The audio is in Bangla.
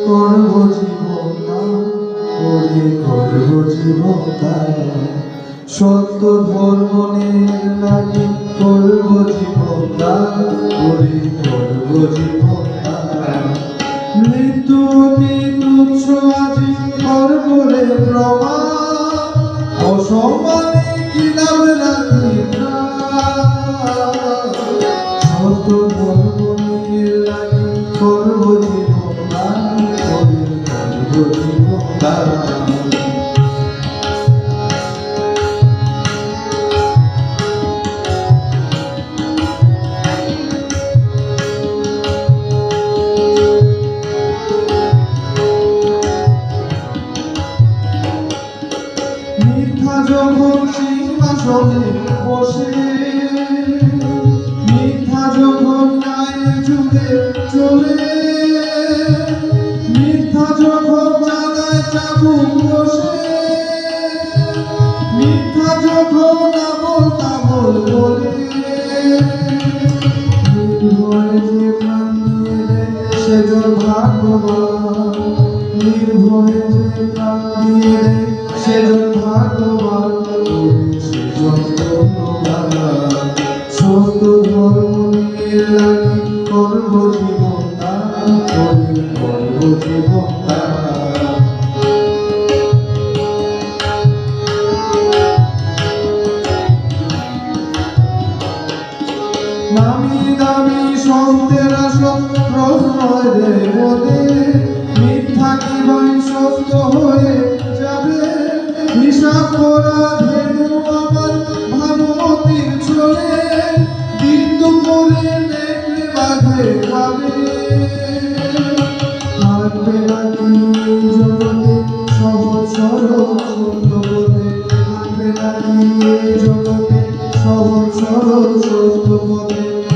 করব জীবন দান করব জীবন সত্য ধর্মনের লাগি করব জীবন ওরে করব জীবন মৃত্যু তুচ্ছ আজি করবরে প্রমাণ অসম্মানে জীবন দান মিথ্যা যখন সিংহাসনে বসে মিথ্যা মিথ্যা যখন আবল তাবল বলে সেজন ভাগ্যবান। নির্ভয়ে যে প্রাণ দিয়ে সেজন ভাগ্যবান। সেজন সত্য ধর্ম নিয়ে লাগি করব জীবন করব জীবন দান নামি দামি সন্তের আসন প্রশ্রয় দেবদে মিথ্যা কি ভাই সত্য হয়ে যাবে? হিসাব করা ধেনু আমার ভাবমতির চলে বিন্দু করে দেখলে বাঘে খাবে থাকবে নাকি এই জগতে? সহজ, সরল, সত্য পথে। থাকবে নাকি এই জগতে? সহজ, সরল, সত্য পথে।